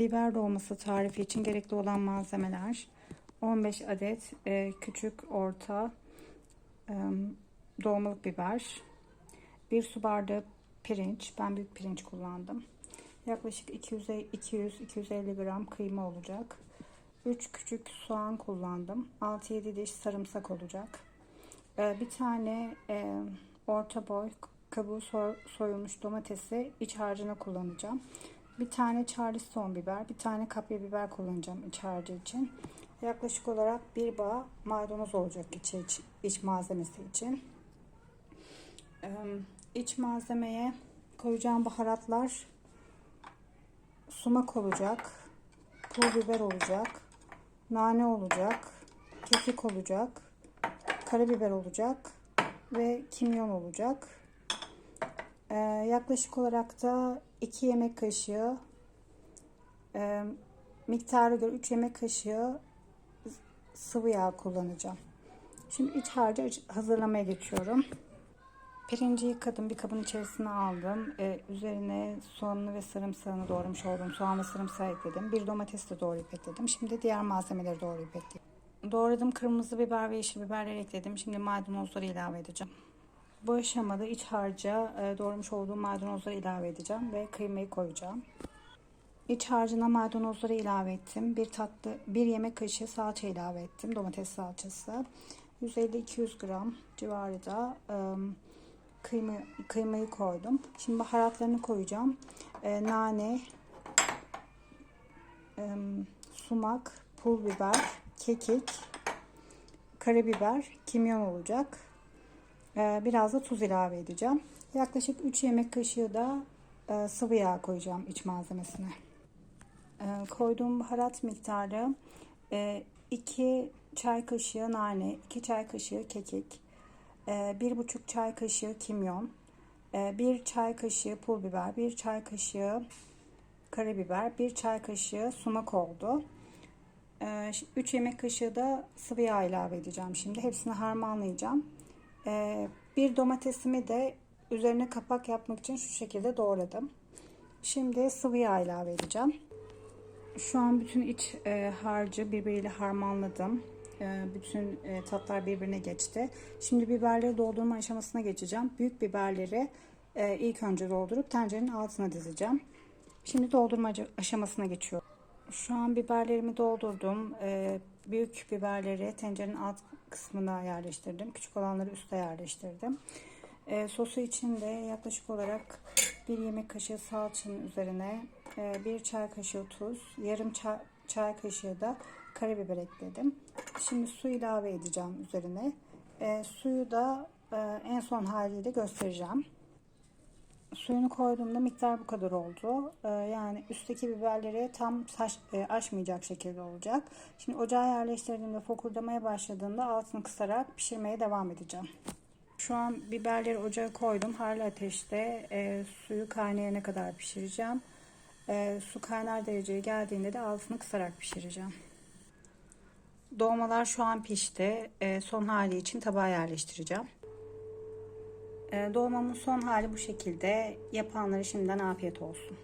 Biber dolması tarifi için gerekli olan malzemeler 15 adet e, küçük orta e, dolmalık biber, 1 su bardağı pirinç, ben büyük pirinç kullandım. Yaklaşık 200-250 gram kıyma olacak. 3 küçük soğan kullandım. 6-7 diş sarımsak olacak. E, bir tane e, orta boy kabuğu soy, soyulmuş domatesi iç harcına kullanacağım. Bir tane charleston biber, bir tane kapya biber kullanacağım iç harcı için. Yaklaşık olarak bir bağ maydanoz olacak iç, iç, iç malzemesi için. Ee, iç malzemeye koyacağım baharatlar sumak olacak, pul biber olacak, nane olacak, kekik olacak, karabiber olacak ve kimyon olacak. Yaklaşık olarak da 2 yemek kaşığı e, miktara göre 3 yemek kaşığı sıvı yağ kullanacağım. Şimdi iç harcı hazırlamaya geçiyorum. Pirinci yıkadım. Bir kabın içerisine aldım. Ee, üzerine soğanını ve sarımsağını doğramış olduğum soğan ve sarımsağı ekledim. Bir domates de doğrayıp ekledim. Şimdi diğer malzemeleri doğrayıp ekledim. Doğradım kırmızı biber ve yeşil biberleri ekledim. Şimdi maydanozları ilave edeceğim. Bu aşamada iç harca e, doğramış olduğum maydanozları ilave edeceğim ve kıymayı koyacağım. İç harcına maydanozları ilave ettim. Bir tatlı, bir yemek kaşığı salça ilave ettim. Domates salçası. 150-200 gram civarı da e, kıyma, kıymayı koydum. Şimdi baharatlarını koyacağım. E, nane, sumak, pul biber, kekik, karabiber, kimyon olacak. E, biraz da tuz ilave edeceğim. Yaklaşık 3 yemek kaşığı da e, sıvı yağ koyacağım iç malzemesine. E, koyduğum baharat miktarı 2 çay kaşığı nane, 2 çay kaşığı kekik, 1,5 çay kaşığı kimyon, 1 çay kaşığı pul biber, 1 çay kaşığı karabiber, 1 çay kaşığı sumak oldu. 3 yemek kaşığı da sıvı yağ ilave edeceğim şimdi. Hepsini harmanlayacağım. Bir domatesimi de üzerine kapak yapmak için şu şekilde doğradım. Şimdi sıvı yağ ilave edeceğim. Şu an bütün iç e, harcı birbiriyle harmanladım. E, bütün e, tatlar birbirine geçti. Şimdi biberleri doldurma aşamasına geçeceğim. Büyük biberleri ilk önce doldurup tencerenin altına dizeceğim. Şimdi doldurma aşamasına geçiyorum. Şu an biberlerimi doldurdum. E, büyük biberleri tencerenin alt kısmına yerleştirdim. Küçük olanları üste yerleştirdim. E, sosu için de yaklaşık olarak bir yemek kaşığı salçanın üzerine e, bir çay kaşığı tuz, yarım çay, çay kaşığı da karabiber ekledim. Şimdi su ilave edeceğim üzerine. E, suyu da e, en son haliyle göstereceğim. Suyunu koyduğumda miktar bu kadar oldu. Ee, yani üstteki biberleri tam saç, e, aşmayacak şekilde olacak. Şimdi ocağa yerleştirdiğimde fokurdamaya başladığında altını kısarak pişirmeye devam edeceğim. Şu an biberleri ocağa koydum. Harlı ateşte e, suyu kaynayana kadar pişireceğim. E, su kaynar dereceye geldiğinde de altını kısarak pişireceğim. Dolmalar şu an pişti. E, son hali için tabağa yerleştireceğim. E, dolmamın son hali bu şekilde. Yapanlara şimdiden afiyet olsun.